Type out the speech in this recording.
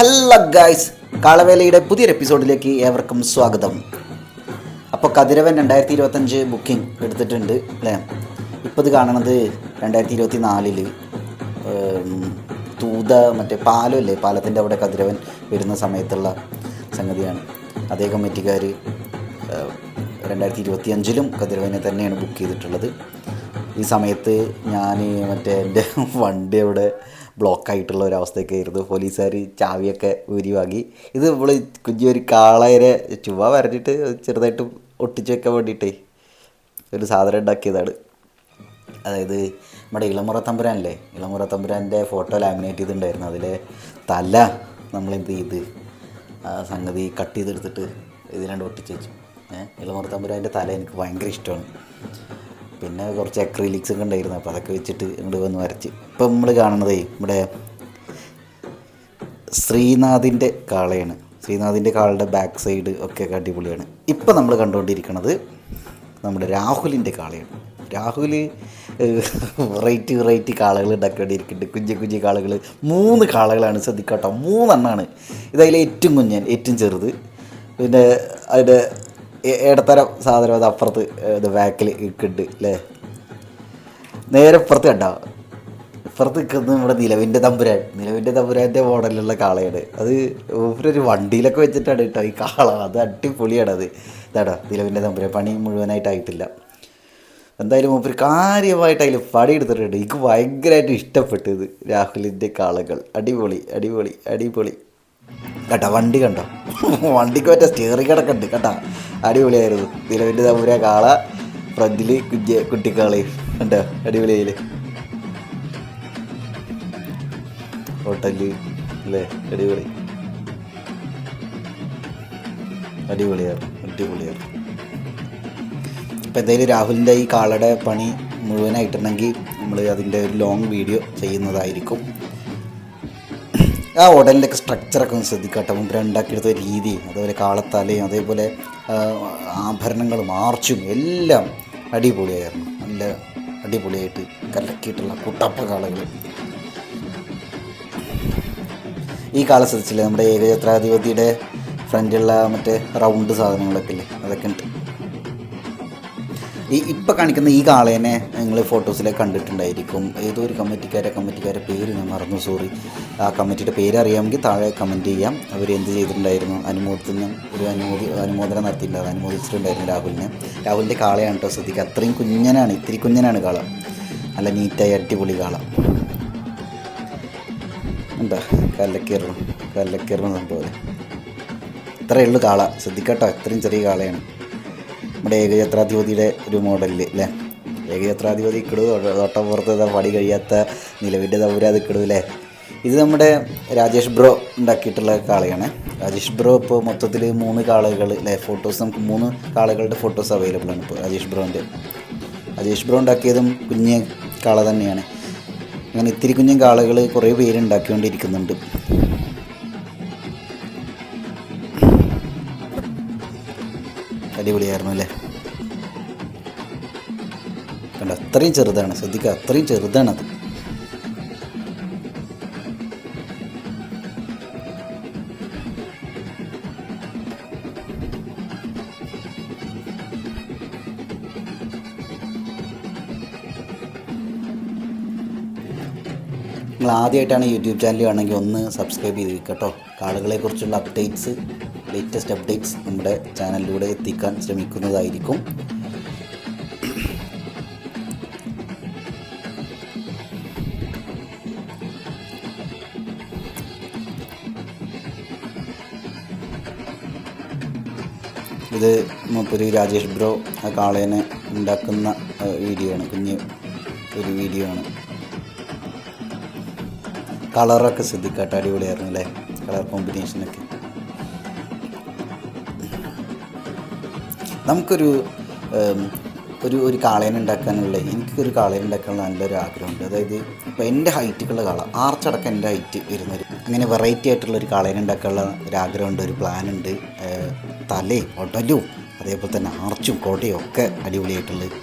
Hello guys കാളവേലയുടെ പുതിയൊരു എപ്പിസോഡിലേക്ക് ഏവർക്കും സ്വാഗതം. അപ്പോൾ കതിരവൻ രണ്ടായിരത്തി ഇരുപത്തഞ്ച് ബുക്കിംഗ് എടുത്തിട്ടുണ്ട് അല്ലേ? ഇപ്പോൾ ഇത് കാണണത് രണ്ടായിരത്തി ഇരുപത്തി നാലിൽ തൂത മറ്റേ അല്ലേ പാലത്തിന്റെ അവിടെ കതിരവൻ വരുന്ന സമയത്തുള്ള സംഗതിയാണ്. അതേ കമ്മിറ്റിക്കാർ രണ്ടായിരത്തി ഇരുപത്തി അഞ്ചിലും കതിരവനെ തന്നെയാണ് ബുക്ക് ചെയ്തിട്ടുള്ളത്. ഈ സമയത്ത് ഞാൻ മറ്റേ എന്റെ വണ്ടി അവിടെ ബ്ലോക്കായിട്ടുള്ള ഒരവസ്ഥയൊക്കെ ആയിരുന്നു പോലീസുകാർ ചാവിയൊക്കെ ഊരി വാങ്ങി ഇത് നമ്മൾ ഒരു കാളയരെ ചുവ വരഞ്ഞിട്ട് ചെറുതായിട്ട് ഒട്ടിച്ചു വെക്കാൻ വേണ്ടിയിട്ടേ ഒരു സാധനം ഉണ്ടാക്കിയതാണ്. അതായത് നമ്മുടെ ഇളമുറ തമ്പുരാനല്ലേ? ഇളമുറ തമ്പുരാന്റെ ഫോട്ടോ ലാമിനേറ്റ് ചെയ്തിട്ടുണ്ടായിരുന്നു. അതിലെ തല നമ്മളെന്ത് ചെയ്ത് സംഗതി കട്ട് ചെയ്തെടുത്തിട്ട് ഇതിലാണ്ട് ഒട്ടിച്ചു വെച്ചു. ഏഹ് ഇളമുറ തമ്പുരാന്റെ തല എനിക്ക് ഭയങ്കര ഇഷ്ടമാണ്. പിന്നെ കുറച്ച് അക്രീലിക്സ് ഒക്കെ ഉണ്ടായിരുന്നു. അപ്പോൾ അതൊക്കെ വെച്ചിട്ട് ഇങ്ങോട്ട് വന്ന് വരച്ച്. ഇപ്പം നമ്മൾ കാണുന്നത് ഇവിടെ ശ്രീനാഥിന്റെ കാളയാണ്. ശ്രീനാഥിന്റെ കാളുടെ ബാക്ക് സൈഡ് ഒക്കെ അടിപൊളിയാണ്. ഇപ്പം നമ്മൾ കണ്ടുകൊണ്ടിരിക്കുന്നത് നമ്മുടെ രാഹുലിന്റെ കാളയാണ്. രാഹുൽ വെറൈറ്റി വെറൈറ്റി കാളകൾ ഉണ്ടാക്കേണ്ടിയിരിക്കുന്നുണ്ട് കുഞ്ഞു കുഞ്ഞു കാളകൾ മൂന്ന് കാളകളാണ് ശ്രദ്ധിക്കാട്ടോ. മൂന്നെണ്ണമാണ് ഇതതിലെ ഏറ്റവും കുഞ്ഞൻ ഏറ്റവും ചെറുത്. പിന്നെ അതിന്റെ ഇടത്തരം സാധനം അത് അപ്പുറത്ത് ഇത് ബാക്കിൽ ഇക്കുണ്ട് അല്ലേ നേരെ ഇപ്പുറത്ത് കണ്ടോ? ഇപ്പുറത്ത് നിൽക്കുന്നത് നമ്മുടെ നിലവിന്റെ തമ്പുരാൻ. നിലവിന്റെ തമ്പുരാന്റെ മോഡലിലുള്ള കാളയാണ്. അത് ഒരു വണ്ടിയിലൊക്കെ വെച്ചിട്ടാണ് കേട്ടോ ഈ കാള. അത് അടിപൊളിയാണ് അത്. ഇതാടോ നിലവിന്റെ തമ്പുരാൻ. പണി മുഴുവനായിട്ടായിട്ടില്ല എന്തായാലും മൂപ്പര് കാര്യമായിട്ട് അതിൽ പണിയെടുത്തിട്ടുണ്ട്. എനിക്ക് ഭയങ്കരമായിട്ട് ഇഷ്ടപ്പെട്ടു ഇത് രാഹുലിന്റെ കാളകൾ. അടിപൊളി അടിപൊളി അടിപൊളി. കേട്ടോ വണ്ടി കണ്ടോ? വണ്ടിക്ക് മറ്റേ സ്റ്റിയറിംഗ് കിടക്കുന്നുണ്ട് കേട്ടോ അടിപൊളിയായിരുന്നു. നിലവിന്റെ തമ്പുരാ കാള ഫ്രണ്ടിൽ കുഞ്ഞ് കുട്ടിക്കാളയും കണ്ടോ? അടിപൊളിയായില്ലേ? ഹോട്ടലിൽ അല്ലേ? അടിപൊളി. അടിപൊളിയായിരുന്നു. അടിപൊളിയായിരുന്നു. ഇപ്പം എന്തായാലും രാഹുലിന്റെ ഈ കാളയുടെ പണി മുഴുവനായിട്ടുണ്ടെങ്കിൽ നമ്മൾ അതിന്റെ ഒരു ലോങ് വീഡിയോ ചെയ്യുന്നതായിരിക്കും. ആ ഉടലിന്റെ ഒക്കെ സ്ട്രക്ചറൊക്കെ ഒന്ന് ശ്രദ്ധിക്കട്ടെ. മുമ്പ് ഉണ്ടാക്കിയെടുത്ത രീതി അതുപോലെ കാളത്തലയും അതേപോലെ ആഭരണങ്ങളും ആർച്ചും എല്ലാം അടിപൊളിയായിരുന്നു. നല്ല അടിപൊളിയായിട്ട് കലക്കിയിട്ടുള്ള കുട്ടപ്പ കാളകൾ ഈ കാല ശ്രദ്ധിച്ചില്ലേ? നമ്മുടെ ഏകചത്രാധിപതിയുടെ ഫ്രണ്ടിലുള്ള മറ്റേ റൗണ്ട് സാധനങ്ങളൊക്കെ ഇല്ലേ? അതൊക്കെ ഉണ്ട്. ഈ ഇപ്പം കാണിക്കുന്ന ഈ കാളേനെ നിങ്ങൾ ഫോട്ടോസിലെ കണ്ടിട്ടുണ്ടായിരിക്കും. ഏതോ ഒരു കമ്മിറ്റിക്കാരെ കമ്മിറ്റിക്കാരെ പേര് ഞാൻ മറന്നു സോറി ആ കമ്മിറ്റിയുടെ പേര് അറിയാമെങ്കിൽ താഴെ കമന്റ് ചെയ്യാം. അവർ എന്ത് ചെയ്തിട്ടുണ്ടായിരുന്നു? അനുമോദത്തിന് ഒരു അനുമോദി അനുമോദനം നടത്തിയിട്ടുണ്ടായിരുന്നു അനുമോദിച്ചിട്ടുണ്ടായിരുന്നു രാഹുലിനെ. രാഹുലിന്റെ കാളയാണ് കേട്ടോ ശ്രദ്ധിക്കുക. അത്രയും കുഞ്ഞനാണ് ഇത്തിരി കുഞ്ഞനാണ് കാള. നല്ല നീറ്റായി അടിപൊളി കാള. എന്താ? കല്ലക്കേറും കല്ലക്കേറണം സംഭവം. ഇത്രയേ ഉള്ളൂ കാള. ശ്രദ്ധിക്കട്ടോ. ഇത്രയും ചെറിയ കാളയാണ്. നമ്മുടെ ഏകചത്രാധിപതിയുടെ ഒരു മോഡലിൽ അല്ലേ? ഏകചത്രാധിപതി ഇക്കിടു തൊട്ടപ്പുറത്ത് പടി കഴിയാത്ത നിലവിന്റെ തമ്പുരാത് ഇക്കിടു അല്ലേ? ഇത് നമ്മുടെ രാജേഷ് ബ്രോ ഉണ്ടാക്കിയിട്ടുള്ള കാളയാണ്. രാജേഷ് ബ്രോ ഇപ്പോൾ മൊത്തത്തിൽ മൂന്ന് കാളകൾ അല്ലേ? ഫോട്ടോസ് നമുക്ക് മൂന്ന് കാളകളുടെ ഫോട്ടോസ് അവൈലബിൾ ആണ് ഇപ്പോൾ രാജേഷ് ബ്രോന്റെ രാജേഷ് ബ്രോ ഉണ്ടാക്കിയതും കുഞ്ഞ് കാള തന്നെയാണ്. അങ്ങനെ ഇത്തിരി കുഞ്ഞും കാളകൾ കുറേ പേര് ഉണ്ടാക്കിക്കൊണ്ടിരിക്കുന്നുണ്ട്. അടിപൊളിയായിരുന്നു അല്ലേ? കണ്ട അത്രയും ചെറുതാണ്. ശ്രദ്ധിക്കുക അത്രയും ചെറുതാണത് നിങ്ങൾ ആദ്യമായിട്ടാണ് യൂട്യൂബ് ചാനൽ കാണണമെങ്കിൽ ഒന്ന് സബ്സ്ക്രൈബ് ചെയ്ത് കേട്ടോ. കാളുകളെക്കുറിച്ചുള്ള അപ്ഡേറ്റ്സ് ലേറ്റസ്റ്റ് അപ്ഡേറ്റ്സ് നമ്മുടെ ചാനലിലൂടെ എത്തിക്കാൻ ശ്രമിക്കുന്നതായിരിക്കും. ഇത് മൂപ്പര് രാജേഷ് ബ്രോ ആ കാളേനെ ഉണ്ടാക്കുന്ന വീഡിയോ ആണ്. കുഞ്ഞ് ഒരു വീഡിയോ ആണ്. കളറൊക്കെ ശ്രദ്ധിക്കട്ടെ. അടിപൊളിയായിരുന്നു അല്ലേ? കളർ കോമ്പിനേഷനൊക്കെ. നമുക്കൊരു ഒരു ഒരു കാളേനെ ഉണ്ടാക്കാനുള്ള എനിക്കൊരു കാളേനെ ഉണ്ടാക്കാനുള്ള നല്ലൊരു ആഗ്രഹമുണ്ട്. അതായത് ഇപ്പോൾ എന്റെ ഹൈറ്റുള്ള കാള ആർച്ചടക്കം എന്റെ ഹൈറ്റ് വരുന്നൊരു അങ്ങനെ വെറൈറ്റി ആയിട്ടുള്ള ഒരു കാളേനെ ഉണ്ടാക്കാനുള്ള ഒരു ആഗ്രഹമുണ്ട് ഒരു പ്ലാനുണ്ട്. തലയും ഒടലും അതേപോലെ തന്നെ ആർച്ചും കൊടയും ഒക്കെ അടിപൊളിയായിട്ടുള്ളത്